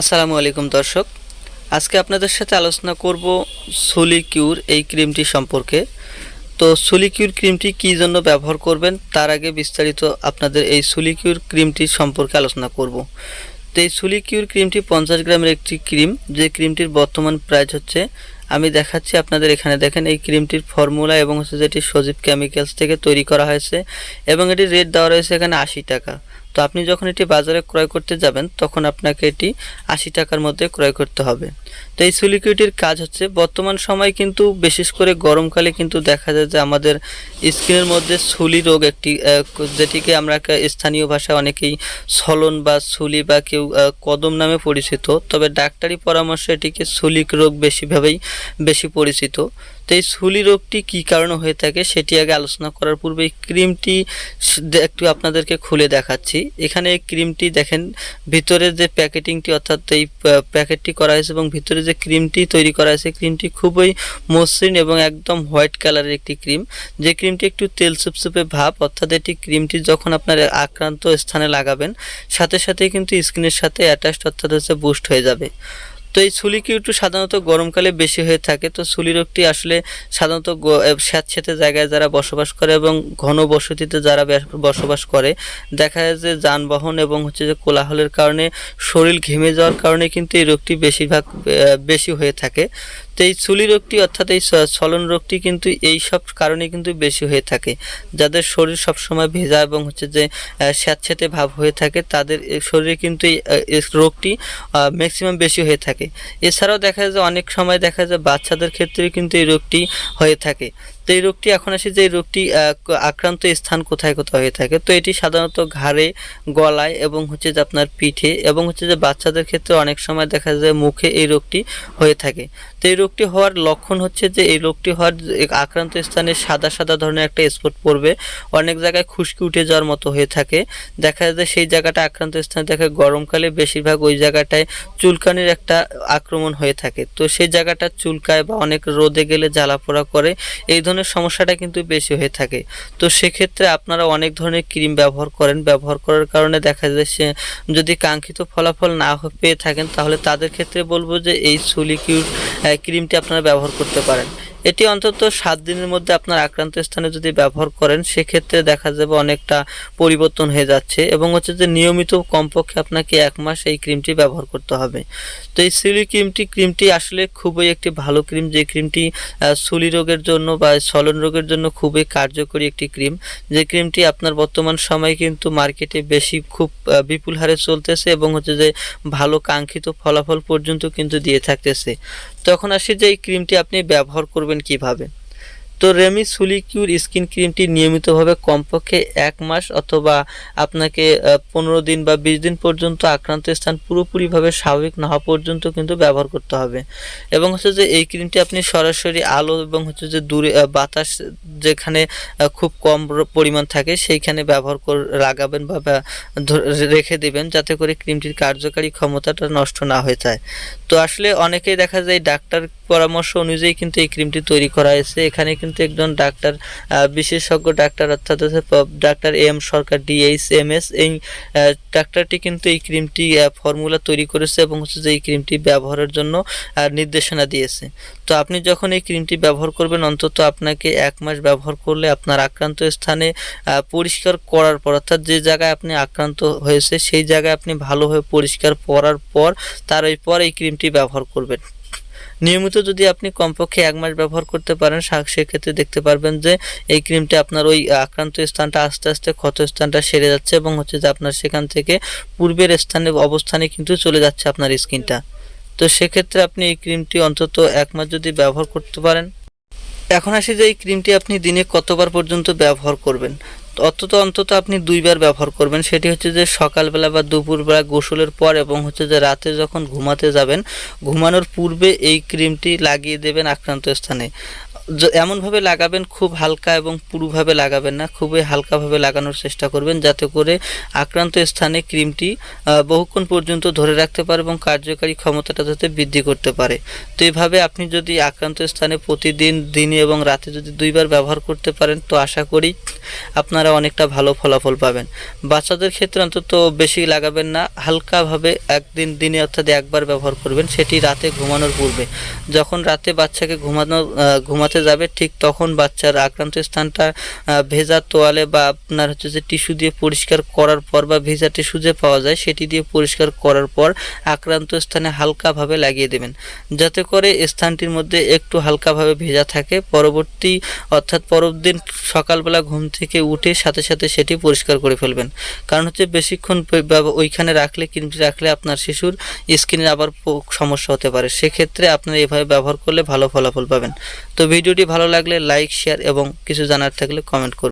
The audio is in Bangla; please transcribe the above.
আসসালামু আলাইকুম দর্শক। আজকে আপনাদের সাথে আলোচনা করব সুলিকিউর এই ক্রিমটি সম্পর্কে। তো সুলিকিউর ক্রিমটি কী জন্য ব্যবহার করবেন? তার আগে বিস্তারিত আপনাদের এই সুলিকিউর ক্রিমটি সম্পর্কে আলোচনা করব। তো এই সুলিকিউর ক্রিমটি পঞ্চাশ গ্রামের একটি ক্রিম। যে ক্রিমটির বর্তমান প্রাইস হচ্ছে, আমি দেখাচ্ছি আপনাদের এখানে দেখেন, এই ক্রিমটির ফর্মুলা এবং হচ্ছে যেটি সজীব কেমিক্যালস থেকে তৈরি করা হয়েছে এবং এটি রেট দেওয়া রয়েছে এখানে আশি টাকা। তো আপনি যখন এটি বাজারে ক্রয় করতে যাবেন, তখন আপনাকে এটি আশি টাকার মধ্যে ক্রয় করতে হবে। তো এই সুলিকুইটির কাজ হচ্ছে, বর্তমান সময় কিন্তু বিশেষ করে গরমকালে কিন্তু দেখা যায় যে আমাদের স্কিনের মধ্যে সুলি রোগ একটি যেটিকে আমরা স্থানীয় ভাষায় অনেকেই সলন বা সুলি বা কেউ কদম নামে পরিচিত। তবে ডাক্তারি পরামর্শে এটিকে সুলিক রোগ বেশিভাবেই বেশি পরিচিত। তো এই সুলি রোগটি কী কারণে হয়ে থাকে সেটি আগে আলোচনা করার পূর্বে এই ক্রিমটি একটু আপনাদেরকে খুলে দেখাচ্ছি। এখানে এই ক্রিমটি দেখেন, ভিতরে যে প্যাকেটিংটি অর্থাৎ এই প্যাকেটটি করা হয়েছে এবং ভিতরে যে ক্রিমটি তৈরি করা হয়েছে ক্রিমটি খুবই মসৃণ এবং একদম হোয়াইট কালারের একটি ক্রিম। যে ক্রিমটি একটু তেল সুপসুপে ভাব, অর্থাৎ এটি ক্রিমটি যখন আপনার আক্রান্ত স্থানে লাগাবেন, সাথে সাথেই কিন্তু স্কিনের সাথে অ্যাটাচড অর্থাৎ হচ্ছে বুস্ট হয়ে যাবে। তো এই সুলি কিউটু সাধারণত গরমকালে বেশি হয়ে থাকে। তো ছুলি রোগটি আসলে সাধারণত স্যাঁতস্যাঁতে জায়গায় যারা বসবাস করে এবং ঘন বসতিতে যারা বসবাস করে, দেখা যায় যে যানবাহন এবং হচ্ছে যে কোলাহলের কারণে শরীর ঘেমে যাওয়ার কারণে কিন্তু এই রোগটি বেশিরভাগ বেশি হয়ে থাকে। তো এই চুলি রোগটি অর্থাৎ এই ছলন রোগটি কিন্তু এই সব কারণে কিন্তু বেশি হয়ে থাকে। যাদের শরীর সবসময় ভেজা এবং হচ্ছে যে স্যাঁতস্যাঁতে ভাব হয়ে থাকে, তাদের শরীরে কিন্তু এই রোগটি ম্যাক্সিমাম বেশি হয়ে থাকে। এছাড়াও দেখা যায় অনেক সময় দেখা যায় বাচ্চাদের ক্ষেত্রে কিন্তু এই রোগটি হয়ে থাকে। তো এই রোগটি এখন আসি যে এই রোগটি আক্রান্ত স্থান কোথায় কোথায় হয়ে থাকে। তো এটি সাধারণত ঘাড়ে, গলায় এবং হচ্ছে যে আপনার পিঠে এবং হচ্ছে যে বাচ্চাদের ক্ষেত্রে অনেক সময় দেখা যায় মুখে এই রোগটি হয়ে থাকে। তো এই রোগটি হওয়ার লক্ষণ হচ্ছে যে এই রোগটি হওয়ার আক্রান্ত স্থানে সাদা সাদা ধরনের একটা স্পট পড়বে। অনেক জায়গায় খুশকি উঠে যাওয়ার মতো হয়ে থাকে। দেখা যায় সেই জায়গাটা আক্রান্ত স্থানে দেখা গরমকালে বেশিরভাগ ওই জায়গাটায় চুলকানির একটা আক্রমণ হয়ে থাকে। তো সেই জায়গাটা চুলকায় বা অনেক রোদে গেলে জ্বালা জ্বালাপোড়া করে। এই ধরনের সমস্যাটা কিন্তু বেশি হয়ে থাকে। তো সেক্ষেত্রে আপনারা অনেক ধরনের ক্রিম ব্যবহার করেন। ব্যবহার করার কারণে দেখা সে যদি কাঙ্ক্ষিত ফলাফল না পেয়ে থাকেন, তাহলে তাদের ক্ষেত্রে বলব যে এই সুলিকিউর ক্রিমটি আপনারা ব্যবহার করতে পারেন। এটি অন্তত সাত দিনের মধ্যে আপনার আক্রান্ত স্থানে যদি ব্যবহার করেন, সেক্ষেত্রে দেখা যাবে অনেকটা পরিবর্তন হয়ে যাচ্ছে এবং হচ্ছে যে নিয়মিত কমপক্ষে আপনাকে এক মাস এই ক্রিমটি ব্যবহার করতে হবে। তো এই সিলি ক্রিমটি ক্রিমটি আসলে খুবই একটি ভালো ক্রিম। যে ক্রিমটি সুলি রোগের জন্য বা সলন রোগের জন্য খুবই কার্যকরী একটি ক্রিম। যে ক্রিমটি আপনার বর্তমান সময়ে কিন্তু মার্কেটে বেশি খুব বিপুল হারে চলতেছে এবং হচ্ছে যে ভালো কাঙ্ক্ষিত ফলাফল পর্যন্ত কিন্তু দিয়ে থাকতেছে। তখন আসি যে এই ক্রিমটি আপনি ব্যবহার করবেন কীভাবে। তো রেমি সুলিকিউর স্কিন ক্রিমটি নিয়মিতভাবে কমপক্ষে এক মাস অথবা আপনাকে পনেরো দিন বা বিশ দিন পর্যন্ত আক্রান্ত স্থান পুরোপুরিভাবে স্বাভাবিক না হওয়া পর্যন্ত কিন্তু ব্যবহার করতে হবে। এবং হচ্ছে যে এই ক্রিমটি আপনি সরাসরি আলো এবং হচ্ছে যে দূরে বাতাস যেখানে খুব কম পরিমাণ থাকে সেইখানে ব্যবহার করে, লাগাবেন বা রেখে দিবেন যাতে করে ক্রিমটির কার্যকারী ক্ষমতাটা নষ্ট না হয়ে যায়। তো আসলে অনেকেই দেখা যায় ডাক্তার পরামর্শ অনুযায়ী কিন্তু এই ক্রিমটি তৈরি করা হয়েছে। এখানে কিন্তু একজন ডাক্তার বিশেষজ্ঞ ডাক্তার অর্থাৎ doctor M Sarkar D H M S এই ডাক্তারটি কিন্তু এই ক্রিমটি ফর্মুলা তৈরি করেছে এবং হচ্ছে যে এই ক্রিমটি ব্যবহারের জন্য নির্দেশনা দিয়েছে। তো আপনি যখন এই ক্রিমটি ব্যবহার করবেন, অন্তত আপনাকে এক মাস ব্যবহার করলে আপনার আক্রান্ত স্থানে পরিষ্কার করার পর, অর্থাৎ যে জায়গায় আপনি আক্রান্ত হয়েছে, সেই জায়গায় আপনি ভালোভাবে পরিষ্কার করার পর, তার পর এই ক্রিমটি ব্যবহার করবেন। নিয়মিত যদি আপনি কমপক্ষে এক মাস ব্যবহার করতে পারেন সেক্ষেত্রে দেখতে পারবেন যে এই ক্রিমটি আপনার ওই আক্রান্ত স্থানটা আস্তে আস্তে ক্ষত স্থানটা সেরে যাচ্ছে এবং হচ্ছে যে আপনার সেখান থেকে পূর্বের স্থানে অবস্থানে কিন্তু চলে যাচ্ছে আপনার স্কিনটা। তো সেক্ষেত্রে আপনি এই ক্রিমটি অন্তত এক মাস যদি ব্যবহার করতে পারেন। এখন আসি যে এই ক্রিমটি আপনি দিনে কতবার পর্যন্ত ব্যবহার করবেন। অন্তত অন্তত আপনি দুইবার ব্যবহার করবেন। সেটি হচ্ছে যে সকালবেলা বা দুপুরবেলা গোসলের পর এবং হচ্ছে যে রাতে যখন ঘুমাতে যাবেন, ঘুমানোর পূর্বে এই ক্রিমটি লাগিয়ে দেবেন আক্রান্ত স্থানে। এমনভাবে লাগাবেন, খুব হালকা এবং পুরুভাবে লাগাবেন না, খুবই হালকাভাবে লাগানোর চেষ্টা করবেন যাতে করে আক্রান্ত স্থানে ক্রিমটি বহুক্ষণ পর্যন্ত ধরে রাখতে পারে এবং কার্যকারী ক্ষমতাটা যাতে বৃদ্ধি করতে পারে। তো এইভাবে আপনি যদি আক্রান্ত স্থানে প্রতিদিন, দিনে এবং রাতে যদি দুইবার ব্যবহার করতে পারেন, তো আশা করি আপনারা অনেকটা ভালো ফলাফল পাবেন। বাচ্চাদের ক্ষেত্রে অন্তত বেশি লাগাবেন না, হালকাভাবে একদিন দিনে অর্থাৎ একবার ব্যবহার করবেন, সেটি রাতে ঘুমানোর পূর্বে। যখন রাতে বাচ্চাকে ঘুমানো ঘুমাতে যাবে, ঠিক তখন বাচ্চার আক্রান্ত স্থানটা ভেজা তোয়ালে বা আপনার হচ্ছে যে টিস্যু দিয়ে পরিষ্কার করার পর বা ভেজা টিস্যু যে পাওয়া যায়, সেটি দিয়ে পরিষ্কার করার পর আক্রান্ত স্থানে হালকাভাবে লাগিয়ে দেবেন। যাতে করে স্থানটির মধ্যে একটু হালকাভাবে ভেজা থাকে। পরবর্তী, অর্থাৎ পরের দিন সকালবেলা ঘুম থেকে উঠে সাথে সাথে সেটি পরিষ্কার করে ফেলবেন। কারণ হচ্ছে বেশিক্ষণ ওইখানে রাখলে কিন্তু রাখলে আপনার শিশুর স্কিনের আবার সমস্যা হতে পারে। সেক্ষেত্রে আপনারা এভাবে ব্যবহার করলে ভালো ফলাফল পাবেন। তো ভিডিওটি ভালো লাগলে লাইক, শেয়ার এবং কিছু জানার থাকলে কমেন্ট করবেন।